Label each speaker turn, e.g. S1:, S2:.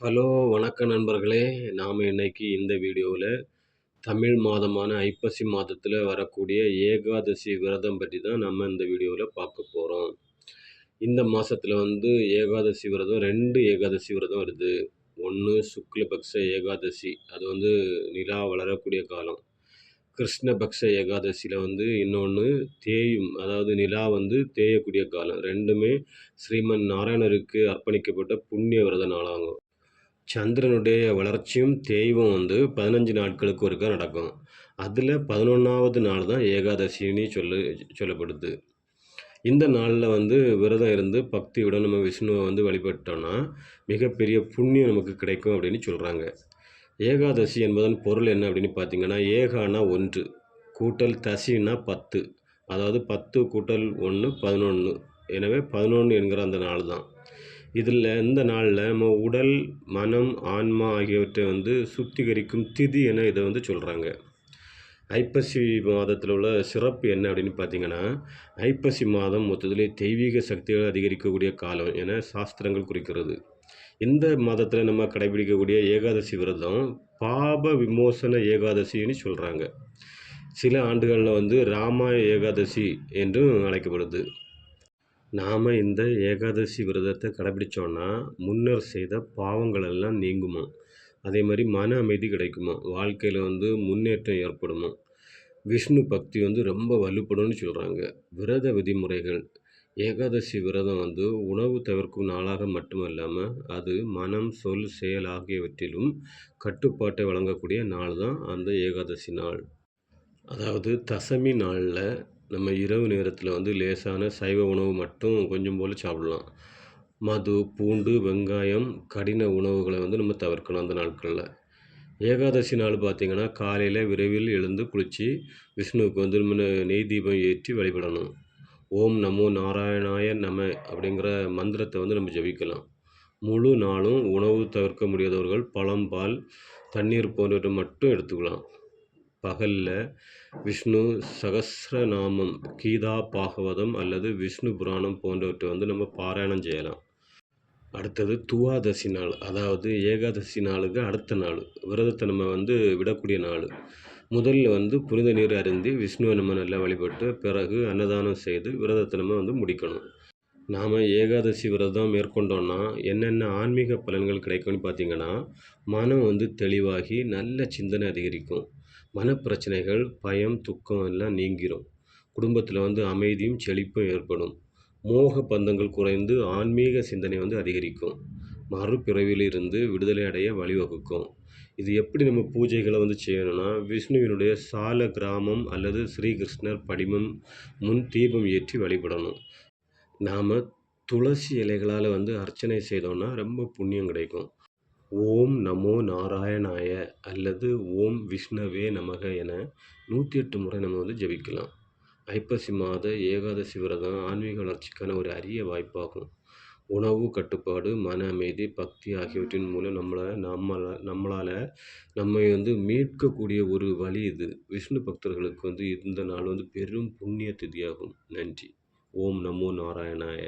S1: Hello வணக்கம் நண்பர்களே. நாம் இன்னைக்கு இந்த வீடியோவில் தமிழ் மாதமான ஐப்பசி மாதத்தில் வரக்கூடிய ஏகாதசி விரதம் பற்றி தான் நம்ம இந்த வீடியோவில் பார்க்க போகிறோம் இந்த மாதத்தில் வந்து ஏகாதசி விரதம் ரெண்டு ஏகாதசி விரதம் வருது. ஒன்று சுக்லபக்ஷ ஏகாதசி அது வந்து நிலா வளரக்கூடிய காலம். கிருஷ்ணபக்ஷ ஏகாதசியில் வந்து இன்னொன்று தேயும் அதாவது நிலா வந்து தேயக்கூடிய காலம். ரெண்டுமே ஸ்ரீமன் நாராயணருக்கு அர்ப்பணிக்கப்பட்ட புண்ணிய விரத நாளாகும். சந்திரனுடைய வளர்ச்சியும் தேய்வும் வந்து பதினஞ்சு நாட்களுக்கு ஒருக்கா நடக்கும். அதில் பதினொன்றாவது நாள் தான் ஏகாதசின்னு சொல்லு சொல்லப்படுது. இந்த நாளில் வந்து விரதம் இருந்து பக்தியுடன் நம்ம விஷ்ணுவை வந்து வழிபட்டோன்னா மிகப்பெரிய புண்ணியம் நமக்கு கிடைக்கும் அப்படின்னு சொல்கிறாங்க ஏகாதசி என்பதன் பொருள் என்ன அப்படின்னு பார்த்தீங்கன்னா ஏகானா ஒன்று கூட்டல் தசின்னா பத்து. அதாவது பத்து கூட்டல் ஒன்று பதினொன்று எனவே பதினொன்று என்கிற அந்த நாள் தான். இதில் இந்த நாளில் நம்ம உடல் மனம் ஆன்மா ஆகியவற்றை வந்து சுத்திகரிக்கும் திதி என இதை வந்து சொல்கிறாங்க ஐப்பசி மாதத்தில் உள்ள சிறப்பு என்ன அப்படின்னு பார்த்தீங்கன்னா ஐப்பசி மாதம் மொத்தத்திலே தெய்வீக சக்திகள் அதிகரிக்கக்கூடிய காலம் என சாஸ்திரங்கள் குறிக்கிறது. இந்த மாதத்தில் நம்ம கடைபிடிக்கக்கூடிய ஏகாதசி விரதம் பாப விமோசன ஏகாதசின்னு சொல்கிறாங்க சில ஆண்டுகளில் வந்து ராம ஏகாதசி என்றும் அழைக்கப்படுது. நாம் இந்த ஏகாதசி விரதத்தை கடைப்பிடிச்சோன்னா முன்னர் செய்த பாவங்களெல்லாம் நீங்குமா? அதே மாதிரி மன அமைதி கிடைக்குமா? வாழ்க்கையில் வந்து முன்னேற்றம் ஏற்படுமா? விஷ்ணு பக்தி வந்து ரொம்ப வலுப்படும்னு சொல்கிறாங்க விரத விதிமுறைகள். ஏகாதசி விரதம் வந்து உணவு தவிர்க்கும் நாளாக மட்டுமல்லாமல் அது மனம் சொல் செயல் ஆகியவற்றிலும் கட்டுப்பாட்டை வழங்கக்கூடிய நாள் தான் அந்த ஏகாதசி நாள். அதாவது தசமி நாளில் நம்ம இரவு நேரத்தில் வந்து லேசான சைவ உணவு மட்டும் கொஞ்சம் போல் சாப்பிட்லாம். மது பூண்டு வெங்காயம் கடின உணவுகளை வந்து நம்ம தவிர்க்கணும் அந்த நாட்களில். ஏகாதசி நாள் பார்த்திங்கன்னா காலையில் விரைவில் எழுந்து குளித்து விஷ்ணுவுக்கு வந்து நம்ம நெய் தீபம் ஏற்றி வழிபடணும். ஓம் நமோ நாராயணாய நம அப்படிங்கிற மந்திரத்தை வந்து நம்ம ஜபிக்கலாம். முழு நாளும் உணவு தவிர்க்க முடியாதவர்கள் பழம் பால் தண்ணீர் போன்றவற்றை மட்டும் எடுத்துக்கலாம். பகலில் விஷ்ணு சகசிரநாமம் கீதா பாகவதம் அல்லது விஷ்ணு புராணம் போன்றவற்றை வந்து நம்ம பாராயணம் செய்யலாம். அடுத்தது துவாதசி நாள். அதாவது ஏகாதசி நாளுக்கு அடுத்த நாள். விரதத்தை நம்ம வந்து விடக்கூடிய நாள். முதல்ல வந்து புனித நீர் அருந்தி விஷ்ணுவை நம்ம நல்லா வழிபட்டு பிறகு அன்னதானம் செய்து விரதத்தை நம்ம வந்து முடிக்கணும். நாம் ஏகாதசி விரதம் மேற்கொண்டோன்னா என்னென்ன ஆன்மீக பலன்கள் கிடைக்கும்னு பார்த்திங்கன்னா மனம் வந்து தெளிவாகி நல்ல சிந்தனை அதிகரிக்கும். மனப்பிரச்சனைகள் பயம் துக்கம் எல்லாம் நீங்கிரும். குடும்பத்தில் வந்து அமைதியும் செழிப்பும் ஏற்படும். மோக பந்தங்கள் குறைந்து ஆன்மீக சிந்தனை வந்து அதிகரிக்கும். மறுபிறவிலிருந்து விடுதலை அடைய வழிவகுக்கும். இது எப்படி நம்ம பூஜைகளை வந்து செய்யணும்னா விஷ்ணுவினுடைய சால கிராமம் அல்லது ஸ்ரீகிருஷ்ணர் படிமம் முன் தீபம் ஏற்றி வழிபடணும். நாம் துளசி இலைகளால் வந்து அர்ச்சனை செய்தோம்னா ரொம்ப புண்ணியம் கிடைக்கும். ஓம் நமோ நாராயணாய அல்லது ஓம் விஷ்ணவே நமக என நூற்றி எட்டு முறை நம்ம வந்து ஜபிக்கலாம். ஐப்பசி மாத ஏகாதசி விரதம் ஆன்மீக வளர்ச்சிக்கான ஒரு அரிய வாய்ப்பாகும். உணவு கட்டுப்பாடு மன அமைதி பக்தி ஆகியவற்றின் மூலம் நம்மளை நம்மளை நம்மளால் நம்மை வந்து மீட்கக்கூடிய ஒரு வழி இது. விஷ்ணு பக்தர்களுக்கு வந்து இந்த நாள் வந்து பெரும் புண்ணிய திதியாகும். நன்றி. ஓம் நமோ நாராயணாய.